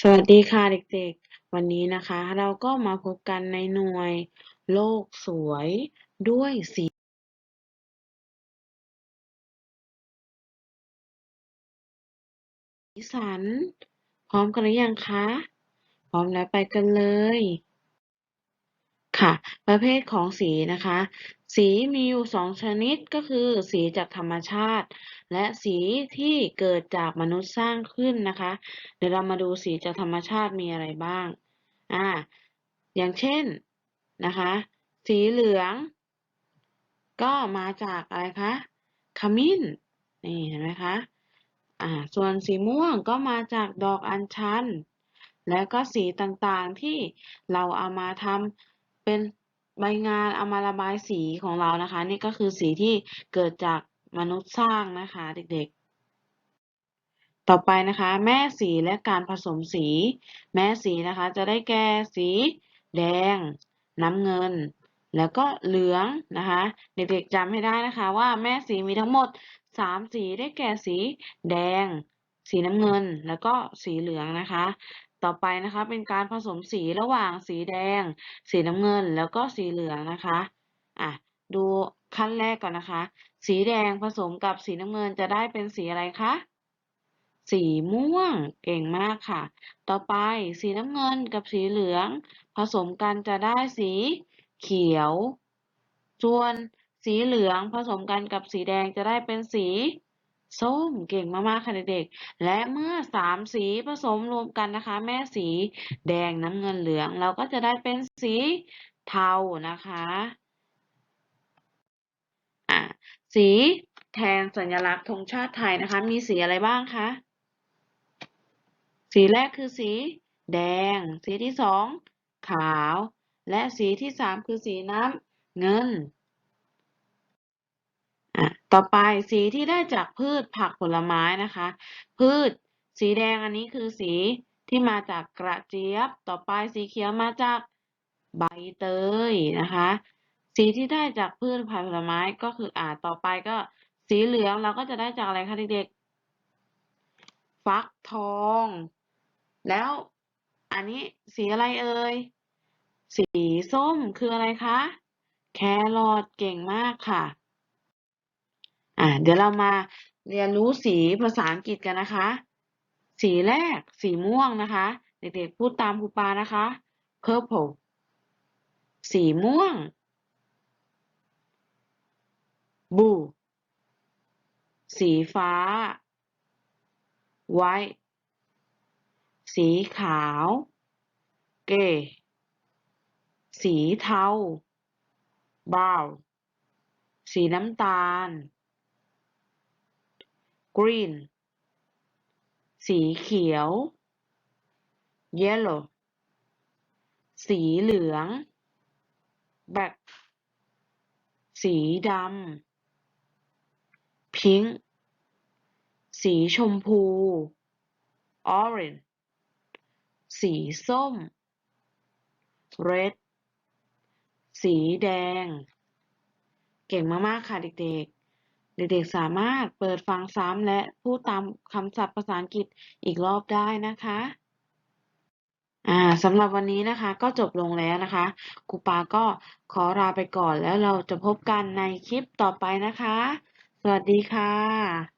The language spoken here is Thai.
สวัสดีค่ะเด็กๆ วันนี้นะคะ เราก็มาพบกันในหน่วยโลกสวยด้วยสีสัน พร้อมกันหรือยังคะ พร้อมแล้วไปกันเลย ค่ะ ประเภทของสีนะคะ สีมีอยู่สองชนิดก็คือสีจากธรรมชาติ และสีที่เกิดจากมนุษย์สร้างขึ้นนะคะ เดี๋ยวเรามาดูสีจากธรรมชาติมีอะไรบ้าง อ่า อย่างเช่นนะคะ สีเหลือง ก็มาจากอะไรคะ ขมิ้น นี่เห็นไหมคะ อ่า ส่วนสีม่วงก็มาจากดอกอัญชัน แล้วก็สีต่างๆที่เราเอามาทำเป็นใบงานเอามาระบายสีของเรานะคะ นี่ก็คือสีที่เกิดจาก มนุษย์สร้างนะคะเด็กๆ ต่อไปนะคะ แม่สีและการผสมสี แม่สีนะคะจะได้แก่สี แดง น้ำเงิน แล้วก็เหลืองนะคะ เด็กๆจำให้ได้นะคะว่าแม่สีมีทั้งหมดสามสีได้แก่สี แดง สีน้ำเงิน แล้วก็สีเหลืองนะคะต่อไปนะคะเป็นการผสมสีระหว่างสีแดง สีน้ำเงินแล้วก็สีเหลืองนะคะอะดู ขั้นแรกก่อนนะคะ สีแดงผสมกับสีน้ำเงินจะได้เป็นสีอะไรคะ สีม่วง เก่งมากค่ะ ต่อไปสีน้ำเงินกับสีเหลือง ผสมกันจะได้สีเขียว ส่วนสีเหลืองผสมกันกับสีแดงจะได้เป็นสีส้มเก่งมากๆค่ะเด็กๆ และเมื่อสามสีผสมรวมกันนะคะ แม่สีแดงน้ำเงินเหลือง เราก็จะได้เป็นสีเทานะคะอะ สีแทนสัญลักษณ์ธงชาติไทยนะคะ มีสีอะไรบ้างคะ สีแรกคือสีแดง สีที่สองขาว และสีที่สามคือสีน้ำเงิน ต่อไปสีที่ได้จากพืชผักผลไม้นะคะ พืชสีแดงอันนี้คือสีที่มาจากกระเจี๊ยบ ต่อไปสีเขียวมาจากใบเตยนะคะ สีที่ได้จากพืชผักผลไม้ก็คืออ่าต่อไปก็ สีเหลืองเราก็จะได้จากอะไรคะเด็กๆฟักทอง แล้วอันนี้สีอะไรเอ่ยสีส้มคืออะไรคะแครอทเก่งมากค่ะ อ่าเดี๋ยวเรามาเรียนรู้สีภาษาอังกฤษกันนะคะ สีแรกสีม่วงนะคะ เด็กๆพูดตามครูปานะคะ purple สีม่วง บูสีฟ้า ไวสีขาว เกสีเทาบราสีน้ำตาล กรีน สีเขียว เยลโลสีเหลือง แบล็กสีดำ pink สีชมพู orange สีส้ม red สีแดง เก่งมาก ๆ ค่ะเด็ก ๆ เด็ก ๆ สามารถเปิดฟังซ้ำและพูดตามคำศัพท์ภาษาอังกฤษอีกรอบได้นะคะอ่าสำหรับวันนี้นะคะก็จบลงแล้วนะคะครูปาก็ขอลาไปก่อนแล้วเราจะพบกันในคลิปต่อไปนะคะ สวัสดีค่ะ